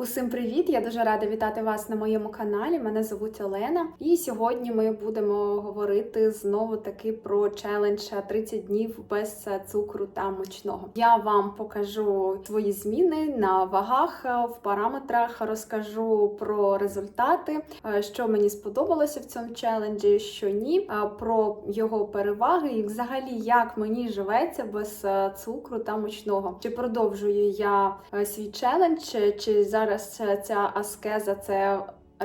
Усім привіт! Я дуже рада вітати вас на моєму каналі. Мене звуть Олена, і сьогодні ми будемо говорити знову таки про челендж 30 днів без цукру та мучного. Я вам покажу свої зміни на вагах, в параметрах, розкажу про результати, е, що мені сподобалося в цьому челенджі, що ні, е, про його переваги і взагалі як мені живеться без е, цукру та мучного. Чи продовжую я е, свій челендж, чи- чи зараз е, ця аскеза це.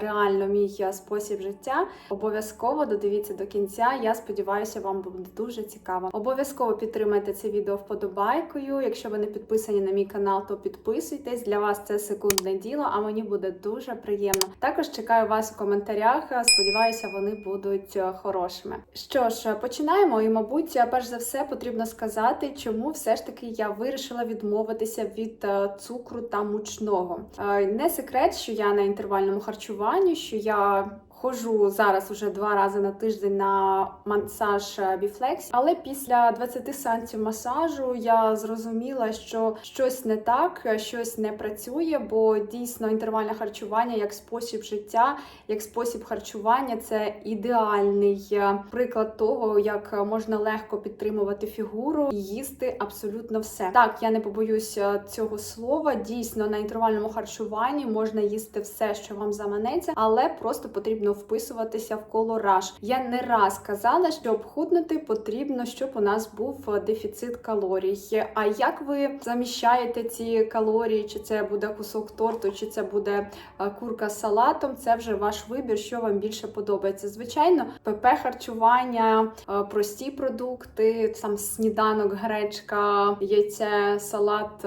Реально мій е, спосіб життя. Обов'язково додивіться до кінця. Я сподіваюся, вам буде дуже цікаво. Обов'язково підтримайте це відео вподобайкою. Якщо ви не підписані на мій канал, то підписуйтесь. Для вас це секундне діло, а мені буде дуже приємно. Також чекаю вас у коментарях. Сподіваюся, вони будуть е, хорошими. Що ж, починаємо. І, мабуть, перш за все потрібно сказати, чому все ж таки я вирішила відмовитися від е, цукру та мучного. Е, Не секрет, що я на інтервальному харчуванні, що я. Ходжу зараз уже два рази на тиждень на масаж біфлекс, але після 20 сеансів масажу я зрозуміла, що щось не так, щось не працює, бо дійсно інтервальне харчування як спосіб життя, як спосіб харчування це ідеальний е, приклад того, як можна легко підтримувати фігуру і їсти абсолютно все. Так, я не побоюся цього слова. Дійсно, на інтервальному харчуванні можна їсти все, що вам заманеться, але просто потрібно вписуватися в коло раш. Я не раз казала, що обхуднути потрібно, щоб у нас був е, дефіцит калорій. А як ви заміщаєте ці калорії? Чи це буде кусок торту, чи це буде е, курка з салатом? Це вже ваш вибір, що вам більше подобається. Звичайно, ПП харчування, е, прості продукти, сам сніданок, гречка, яйце, салат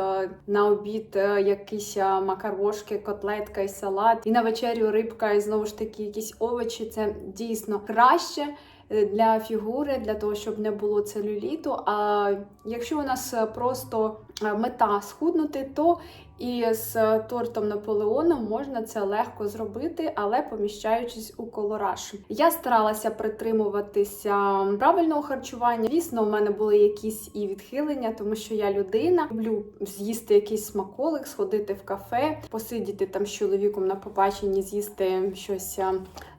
на обід, якісь макарошки, котлетка і салат, і на вечерю рибка, і знову ж таки якісь овочі. Це дійсно краще. е, Для фігури, для того, щоб не було целюліту. А якщо у нас просто е, мета схуднути, то і з тортом Наполеоном можна це легко зробити, але поміщаючись у колораж. Я старалася притримуватися правильного харчування. Звісно, у мене були якісь і відхилення, тому що я людина. Люблю з'їсти якийсь смаколик, сходити в кафе, посидіти там з чоловіком на побаченні, з'їсти щось, е,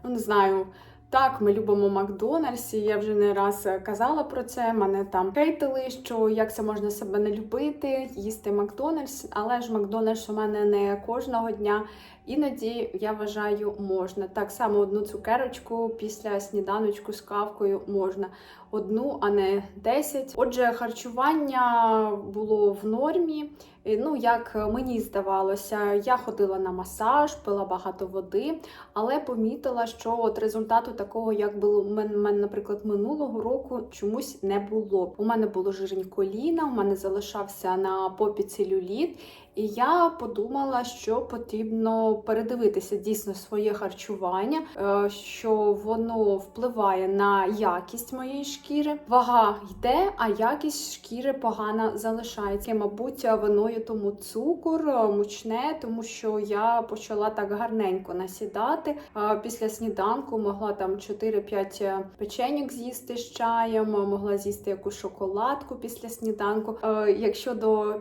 ну не знаю. Так, ми любимо Макдональдс, і я вже не раз е, казала про це. Мене там хейтили, що як це можна себе не любити, їсти Макдональдс, але ж Макдональдс у мене не кожного дня. Іноді я вважаю, можна. Так само одну цукерочку після сніданочку з кавкою можна. Одну, а не 10. Отже, харчування було в нормі. Ну, як мені здавалося, я ходила на масаж, пила багато води, але помітила, що от результату такого, як було в мене, наприклад, минулого року, чомусь не було. У мене було жирні коліна, у мене залишався на попі целюліт. І я подумала, що потрібно передивитися дійсно своє харчування, е, що воно впливає на якість моєї шкіри. Вага йде, а якість шкіри погана залишається. І, Мабуть, виною тому цукор, е, мучне, тому що я почала так гарненько насідати. Е, Після сніданку могла там 4-5 печеньок з'їсти з чаєм, могла з'їсти якусь шоколадку після сніданку. Якщо до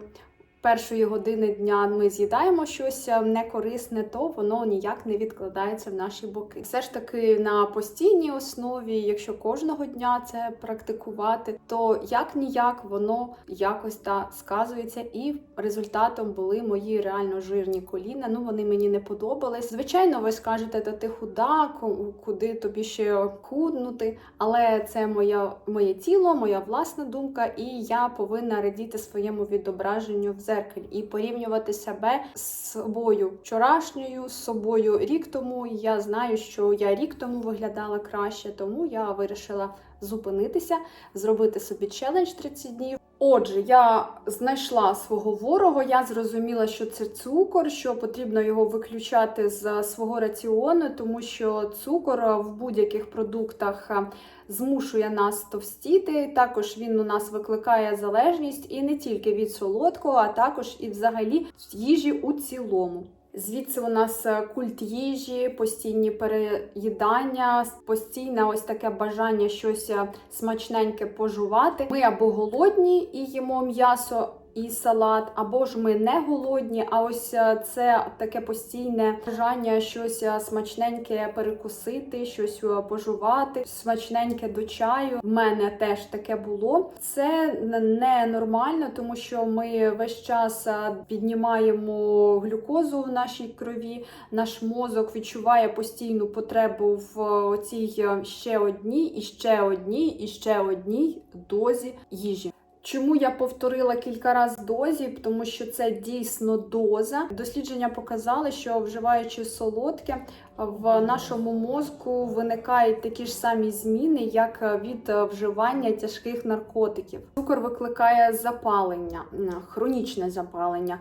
першої години дня ми з'їдаємо щось е, некорисне, то воно ніяк не відкладається в наші боки. Все ж таки на постійній основі, якщо кожного дня це практикувати, то як ніяк воно якось та сказується, і результатом були мої реально жирні коліна. Ну вони мені не подобались. Звичайно, ви скажете, та ти худа, ку- куди тобі ще худнути, але це моя моє тіло, моя власна думка, і я повинна радіти своєму відображенню в зеркалі і порівнювати себе з собою вчорашньою, з собою рік тому. Я знаю, що я рік тому виглядала краще, тому я вирішила зупинитися, зробити собі челендж 30 днів. Отже, я знайшла свого ворога. Я зрозуміла, що це цукор, що потрібно його виключати з свого раціону, тому що цукор в будь-яких продуктах е, змушує нас товстіти. Також він у нас викликає залежність і не тільки від солодкого, а також і взагалі їжі у цілому. Звідси у нас е, культ їжі, постійні переїдання, постійне ось таке бажання щось е, смачненьке пожувати. Ми або голодні і їмо м'ясо. І салат, або ж ми не голодні. А ось е, це таке постійне бажання щось е, смачненьке перекусити, щось е, пожувати, смачненьке до чаю. В мене теж таке було. Це не нормально, тому що ми весь час піднімаємо глюкозу в нашій крові. Наш мозок відчуває постійну потребу в цій ще одній, і ще одній, і ще одній дозі їжі. Чому я повторила кілька разів дозі? Тому що це дійсно доза. Дослідження показали, що вживаючи солодке, в нашому мозку виникають такі ж самі зміни, як від вживання тяжких наркотиків. Цукор викликає запалення, хронічне запалення.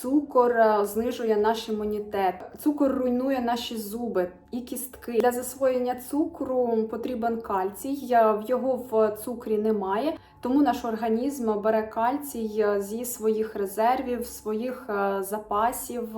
Цукор е, знижує наш імунітет, цукор руйнує наші зуби і кістки. Для засвоєння цукру потрібен кальцій. е, В його в цукрі немає, тому наш організм бере кальцій е, зі своїх резервів, своїх е, запасів.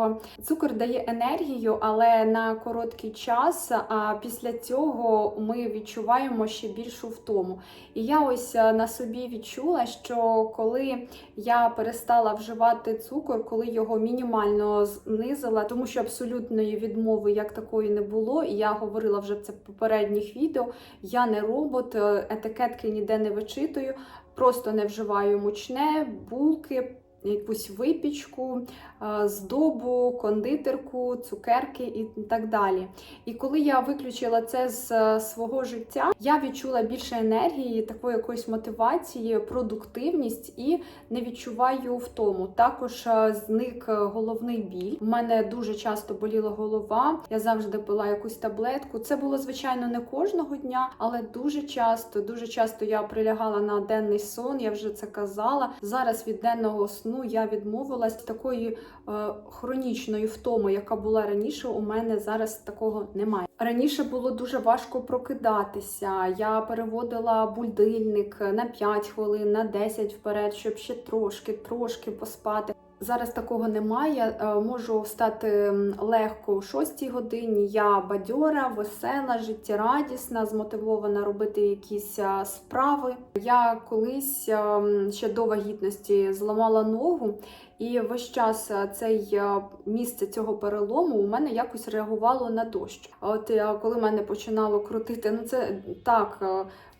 Цукор дає енергію, але на короткий час. А після цього ми відчуваємо ще більшу втому. І я ось е, на собі відчула, що коли я перестала вживати цукор, коли його мінімально знизила, тому що абсолютної відмови як такої не було, і я говорила вже це в попередніх відео. Я не робот, етикетки ніде не вичитую, просто не вживаю мучне, булки. Якусь випічку, е, здобу, кондитерку, цукерки і так далі. І коли я виключила це з е, свого життя, я відчула більше енергії, такої якоїсь мотивації, продуктивність і не відчуваю втому. Також е, зник головний біль. У мене дуже часто боліла голова. Я завжди пила якусь таблетку. Це було звичайно не кожного дня, але дуже часто, дуже часто я прилягала на денний сон. Я вже це казала. Зараз від денного сну я відмовилась такої е, хронічної втоми, яка була раніше. У мене зараз такого немає. Раніше було дуже важко прокидатися. Я переводила будильник на 5 хвилин, на 10 вперед, щоб ще трошки, трошки поспати. Зараз такого немає. Е, Можу встати легко о 6 годині. Я бадьора, весела, життєрадісна, змотивована робити якісь е, справи. Я колись е, ще до вагітності зламала ногу, і весь час цей місце цього перелому у мене якось реагувало на дощ. От коли мене починало крутити, ну це так.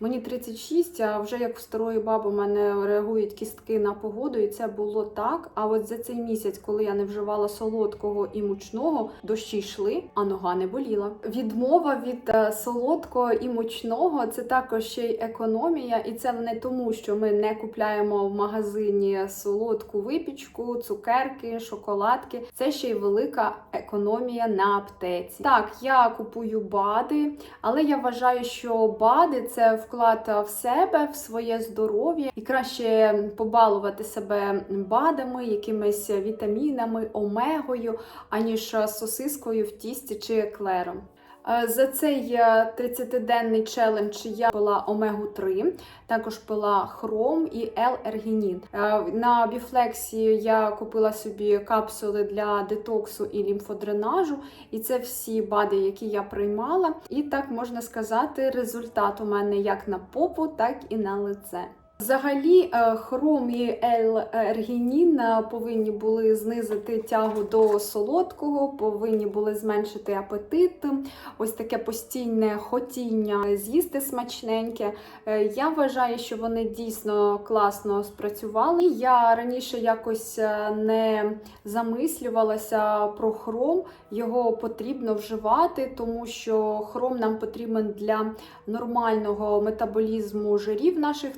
Мені 36, а вже як в старої баби мене реагують кістки на погоду, і це було так. А от за цей місяць, коли я не вживала солодкого і мучного, дощі йшли, а нога не боліла. Відмова від е, солодкого і мучного це також ще й економія, і це не тому, що ми не купляємо в магазині солодку випічку, цукерки, шоколадки. Це ще й велика економія на аптеці. Так, я купую БАДи, але я вважаю, що БАДи це вклад в себе, в своє здоров'я, і краще побалувати себе БАДами, якимись вітамінами, омегою, аніж сосискою в тісті чи еклером. Е, За цей е, 30-денний челендж я пила омегу 3 також пила хром і L-ергінін. Е, На біфлексі я купила собі капсули для детоксу і лімфодренажу, і це всі БАДи, які я приймала. І так можна сказати, результат у мене як на попу, так і на лице. Взагалі, е, хром і L-ергінін е, повинні були знизити тягу до солодкого, повинні були зменшити апетит, ось таке постійне хотіння з'їсти смачненьке. Е, Я вважаю, що вони дійсно класно спрацювали. Я раніше якось не замислювалася про хром, його потрібно вживати, тому що хром нам потрібен для нормального метаболізму жирів наших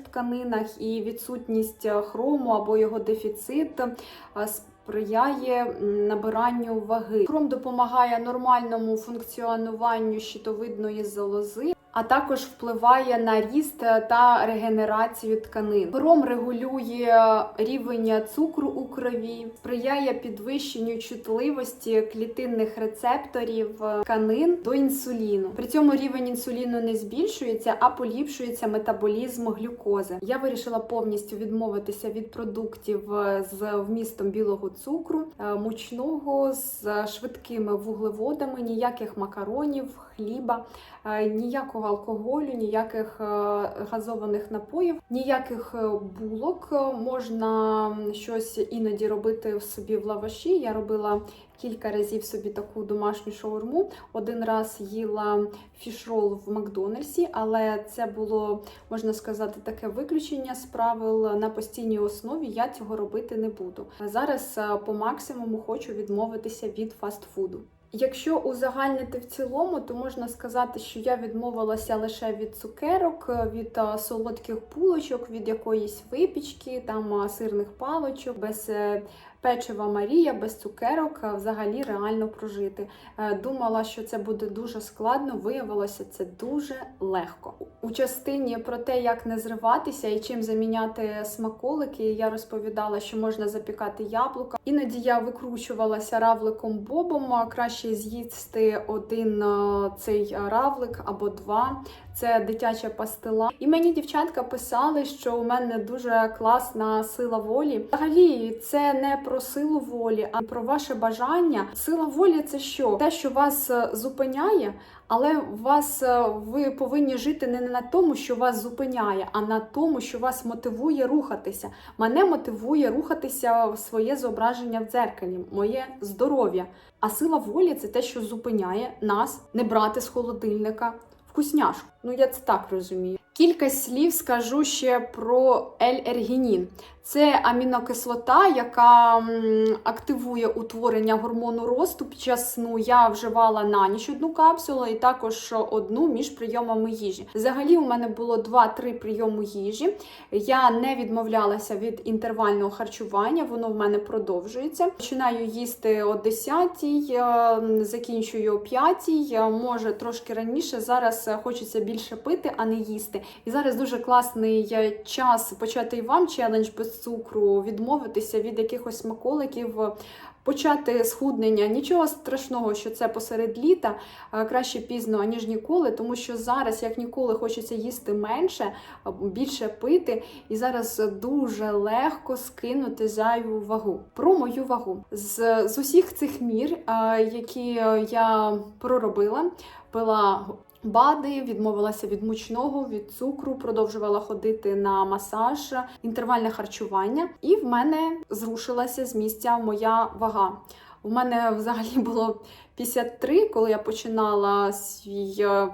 тканинах, і відсутність хрому або його дефіцит е, сприяє набиранню ваги. Хром допомагає нормальному функціонуванню щитовидної залози. А також впливає на ріст та регенерацію тканин. Хром регулює рівень цукру у крові, сприяє підвищенню чутливості клітинних рецепторів тканин до інсуліну. При цьому рівень інсуліну не збільшується, а поліпшується метаболізм глюкози. Я вирішила повністю відмовитися від продуктів з вмістом білого цукру, е, мучного з швидкими вуглеводами, ніяких макаронів, хліба, е, ніякого алкоголю, ніяких е, газованих напоїв, ніяких е, булок. Можна щось іноді робити в собі в лаваші. Я робила кілька разів собі таку домашню шаурму. Один раз їла фішрол в Макдональдсі, але це було, можна сказати, таке виключення з правил на постійній основі. Я цього робити не буду. Зараз по максимуму хочу відмовитися від фастфуду. Якщо узагальнити в цілому, то можна сказати, що я відмовилася лише від цукерок, від солодких булочок, від якоїсь випічки, там сирних палочок, без е, печива Марія, без цукерок е, взагалі реально прожити. Е, Думала, що це буде дуже складно, виявилося це дуже легко. У частині про те, як не зриватися і чим заміняти смаколики, я розповідала, що можна запікати яблука. Іноді я викручувалася равликом бобом. Краще з'їсти один е, цей равлик або два. Це дитяча пастила. І мені дівчатка писали, що у мене дуже класна сила волі. Взагалі, це не про силу волі, а про ваше бажання. Сила волі це що? Те, що вас е, зупиняє, але вас е, ви повинні жити не на тому, що вас зупиняє, а на тому, що вас мотивує рухатися. Мене мотивує рухатися в своє зображення в дзеркалі, моє здоров'я. А сила волі це те, що зупиняє нас не брати з холодильника вкусняшку. Ну я це так розумію. Кілька слів скажу ще про L-ергінін. Це амінокислота, яка активує утворення гормону росту під час сну. Я вживала на ніч одну капсулу і також одну між прийомами їжі. Взагалі, у мене було 2-3 прийоми їжі. Я не відмовлялася від інтервального харчування, воно в мене продовжується. Починаю їсти о 10 закінчую о 5 може трошки раніше. Зараз е, хочеться більше пити, а не їсти. І зараз дуже класний е, час почати вам челендж без цукру, відмовитися від якихось смаколиків. Почати схуднення, нічого страшного, що це посеред літа, краще пізно, аніж ніколи, тому що зараз, як ніколи, хочеться їсти менше, більше пити, і зараз дуже легко скинути зайву вагу. Про мою вагу. З, з усіх цих мір, які я проробила, пила БАДи, відмовилася від мучного, від цукру, продовжувала ходити на масаж, інтервальне харчування, і в мене зрушилася з місця моя вага. У мене взагалі було 53, коли я починала свій е,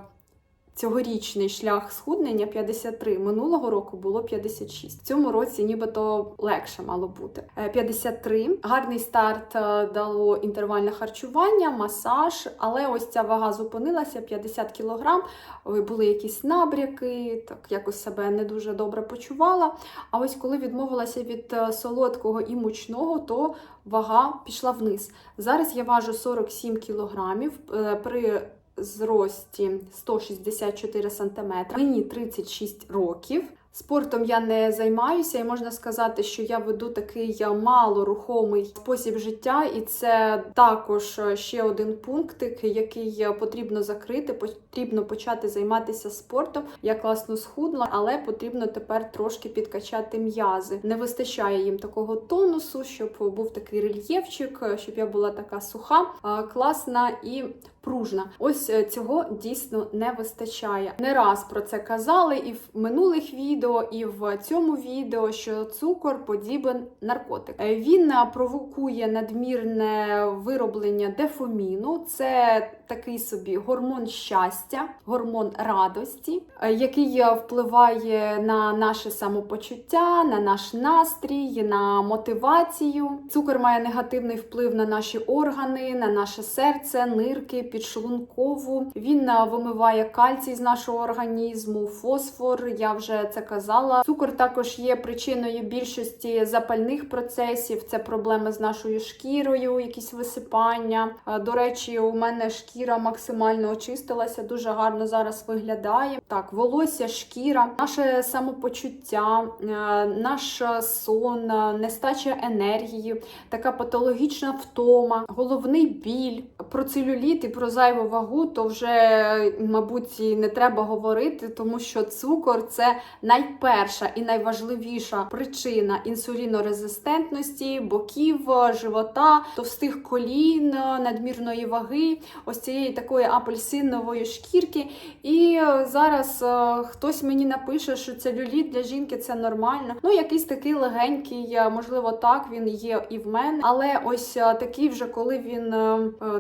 цьогорічний шлях схуднення 53. Минулого року було 56. В цьому році нібито легше мало бути. Е, 53. Гарний старт е, дало інтервальне харчування, масаж, але ось ця вага зупинилася 50 кг. Були якісь набряки, так якось себе не дуже добре почувала. А ось коли відмовилася від е, солодкого і мучного, то вага пішла вниз. Зараз я важу 47 кілограмів е, при зрості 164 см. Мені 36 років. Спортом я не займаюся, і можна сказати, що я веду такий малорухомий спосіб життя, і це також ще один пунктик, який потрібно закрити. Потрібно почати займатися спортом. Я класно схудла, але потрібно тепер трошки підкачати м'язи. Не вистачає їм такого тонусу, щоб був такий рельєфчик, щоб я була така суха, класна і пружна. Ось е, цього дійсно не вистачає. Не раз про це казали і в минулих відео, і в цьому відео, що цукор подібен наркотик. Е, Він е, провокує надмірне вироблення дефоміну. Це такий собі гормон щастя, гормон радості, який впливає на наше самопочуття, на наш настрій, на мотивацію. Цукор має негативний вплив на наші органи, на наше серце, нирки, підшлункову. Він е, вимиває кальцій з нашого організму, фосфор. Я вже це казала. Цукор також є причиною більшості запальних процесів. Це проблеми з нашою шкірою, якісь висипання. Е, До речі, у мене шкіра максимально очистилася, дуже гарно зараз виглядає. Так, волосся, шкіра, наше самопочуття, е, наш сон, нестача енергії, така патологічна втома, головний біль, про целюліт і про зайву вагу, то вже, мабуть, не треба говорити, тому що цукор це найперша і найважливіша причина інсулінорезистентності, боків, живота, товстих колін, надмірної ваги, ось цієї такої апельсинової шкірки. І зараз е, хтось мені напише, що целюліт для жінки це нормально. Ну, якийсь такий легенький, е, можливо, так він є і в мене. Але ось е, такий вже коли він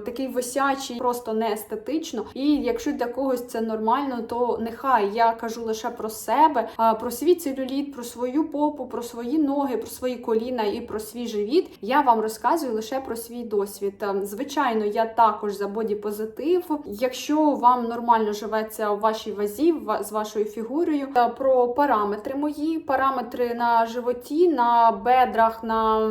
такий висячий, просто не естетично. І якщо для когось це нормально, то нехай я кажу лише про себе, про свій целюліт, про свою попу, про свої ноги, про свої коліна і про свій живіт. Я вам розказую лише про свій досвід. Е, Звичайно, я також за бодіпозитив. Якщо вам нормально живеться у вашій вазі, ва- з вашою фігурою, е, про параметри мої, параметри на животі, на бедрах, на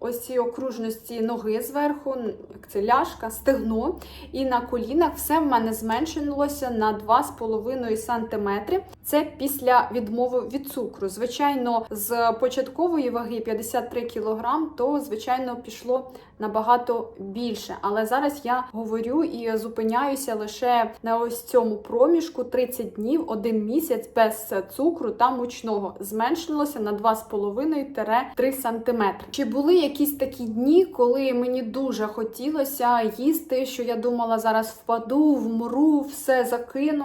ось цій окружності ноги зверху, як це ляшка, стегно, і на колінах все в мене зменшилося на 2,5 см. Це після відмови від цукру. Звичайно, з початкової ваги 53 кг, то звичайно пішло набагато більше. Але зараз я говорю і зупиняюся лише на ось цьому проміжку 30 днів, один місяць без цукру та мучного. Зменшилося на 2,5-3 см. Чи були якісь такі дні, коли мені дуже хотілося їсти, що я думала, зараз впаду, вмру, все закину?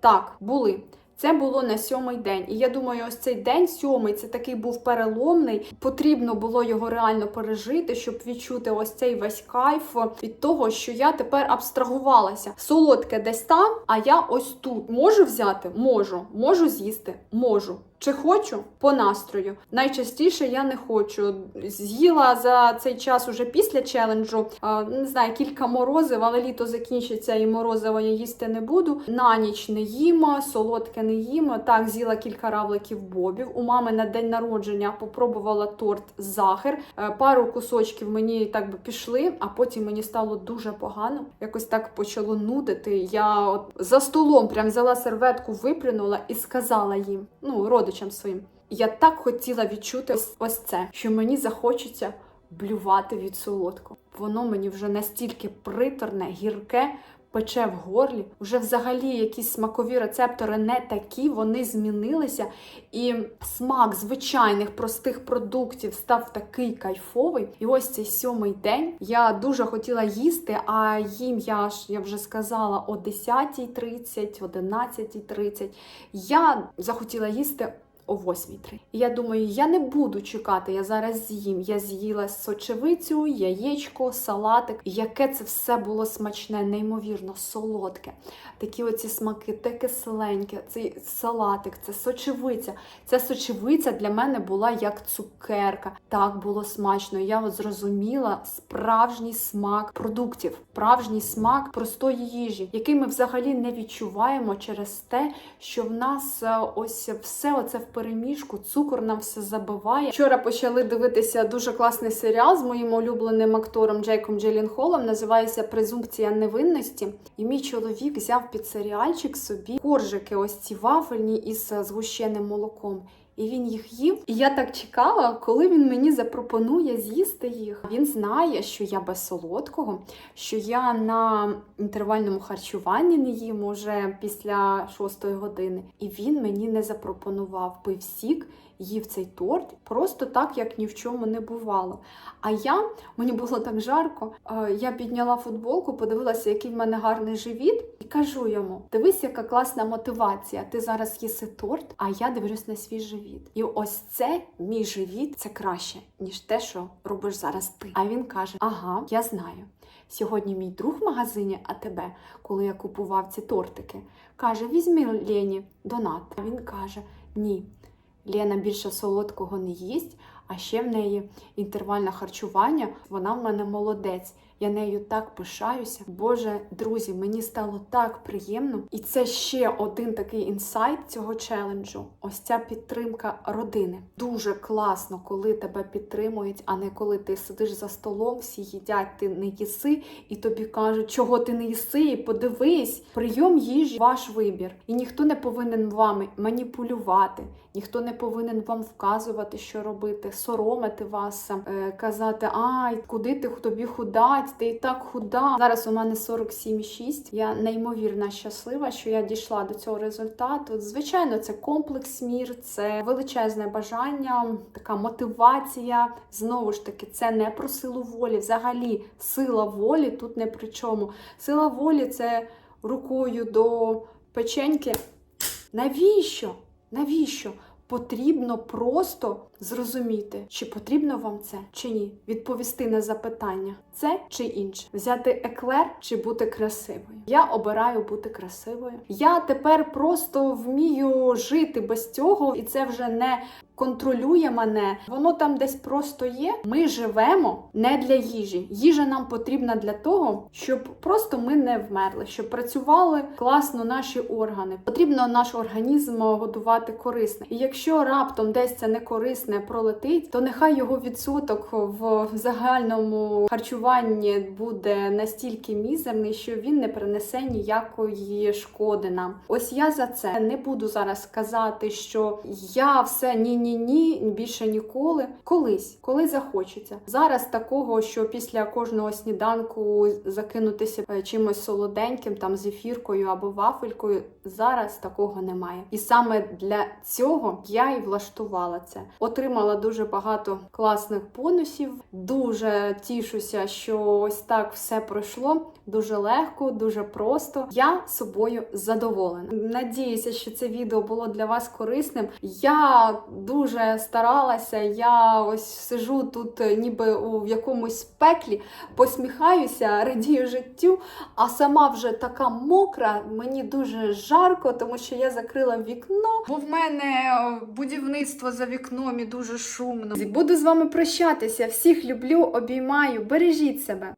Так, були. Це було на сьомий день. І я думаю, ось цей день, сьомий, це такий був переломний. Потрібно було його реально пережити, щоб відчути ось цей весь кайф від того, що я тепер абстрагувалася. Солодке десь там, а я ось тут. Можу взяти? Можу. Можу з'їсти? Можу. Чи хочу по настрою? Найчастіше я не хочу. З'їла за цей час уже після челенджу. Не знаю, кілька морозив, але літо закінчиться і морозиво я їсти не буду. На ніч не їмо, солодке не їмо. Так, з'їла кілька равликів бобів. У мами на день народження попробувала торт захер. Е, Пару кусочків мені так би пішли, а потім мені стало дуже погано. Якось так почало нудити. Я от за столом прям взяла серветку, виплюнула і сказала їм, ну, родичам своїм. Я так хотіла відчути ось, ось це, що мені захочеться блювати від солодкого. Воно мені вже настільки приторне, гірке, пече в горлі. Вже взагалі якісь смакові рецептори не такі, вони змінилися. І смак звичайних простих продуктів став такий кайфовий. І ось цей сьомий день я дуже хотіла їсти, а їм я ж я вже сказала о 10.30, 11.30. Я захотіла їсти о 8.03. І я думаю, я не буду чекати, я зараз з'їм. Я з'їла сочевицю, яєчко, салатик. Яке це все було смачне, неймовірно, солодке. Такі оці смаки, те кисленьке, цей салатик, це сочевиця. Ця сочевиця для мене була як цукерка. Так було смачно. Я от зрозуміла справжній смак продуктів, справжній смак простої їжі, який ми взагалі не відчуваємо через те, що в нас е, ось все оце в переміжку, цукор нам все забиває. Вчора почали дивитися дуже класний серіал з моїм улюбленим актором Джейком Джелінхолом. називається Презумпція невинності. І мій чоловік взяв під серіальчик собі коржики, ось ці вафельні із згущеним молоком. І він їх їв. І я так чекала, коли він мені запропонує з'їсти їх. Він знає, що я без солодкого, що я на інтервальному харчуванні не їм уже після шостої години. І він мені не запропонував пив сік, їв цей торт просто так, як ні в чому не бувало. А я мені було так жарко. Я підняла футболку, подивилася, який в мене гарний живіт, і кажу йому: дивись, яка класна мотивація. Ти зараз їси торт, а я дивлюсь на свій живіт. І ось це мій живіт це краще, ніж те, що робиш зараз ти. А він каже: Ага, я знаю. Сьогодні мій друг в магазині АТБ, коли я купував ці тортики, каже: візьми Лені донат. А він каже: Ні. Лена більше солодкого не їсть, а ще в неї інтервальне харчування. Вона в мене молодець. Я нею так пишаюся. Боже, друзі, мені стало так приємно. І це ще один такий інсайт цього челенджу. Ось ця підтримка родини. Дуже класно, коли тебе підтримують, а не коли ти сидиш за столом, всі їдять, ти не їси, і тобі кажуть, чого ти не їси, і подивись. Прийом їжі ваш вибір. І ніхто не повинен вами маніпулювати. ніхто не повинен вам вказувати, що робити, соромити вас, е, казати, ай, куди ти тобі худать, ти і так худа. Зараз у мене 47,6. Я неймовірно щаслива, що я дійшла до цього результату. Звичайно, це комплекс мір, це величезне бажання, така мотивація. Знову ж таки, це не про силу волі. Взагалі, сила волі тут не при чому. Сила волі це рукою до печеньки. Навіщо? Навіщо? Потрібно просто зрозуміти, чи потрібно вам це, чи ні. Відповісти на запитання: це чи інше. Взяти еклер чи бути красивою. Я обираю бути красивою. Я тепер просто вмію жити без цього, і це вже не контролює мене. Воно там десь просто є. Ми живемо не для їжі. Їжа нам потрібна для того, щоб просто ми не вмерли, щоб працювали класно наші органи. Потрібно наш організм годувати корисно. І якщо раптом десь це не корисне пролетить, то нехай його відсоток в загальному харчуванні буде настільки мізерний, що він не принесе ніякої шкоди нам. Ось я за це не буду зараз казати, що я все ні ні ні більше ніколи. Колись, коли захочеться. Зараз такого, що після кожного сніданку закинутися е, чимось солоденьким, там зефіркою або вафелькою. Зараз такого немає. І саме для цього я і влаштувала це. Отримала дуже багато класних бонусів. Дуже тішуся, що ось так все пройшло. Дуже легко, дуже просто. Я собою задоволена. Надіюся, що це відео було для вас корисним. Я дуже старалася. Я ось сижу тут, ніби у якомусь пеклі, посміхаюся, радію життю, а сама вже така мокра. Мені дуже жарко, тому що я закрила вікно. Бо в мене е, будівництво за вікном дуже шумно. Буду з вами прощатися. Всіх люблю, обіймаю. Бережіть себе.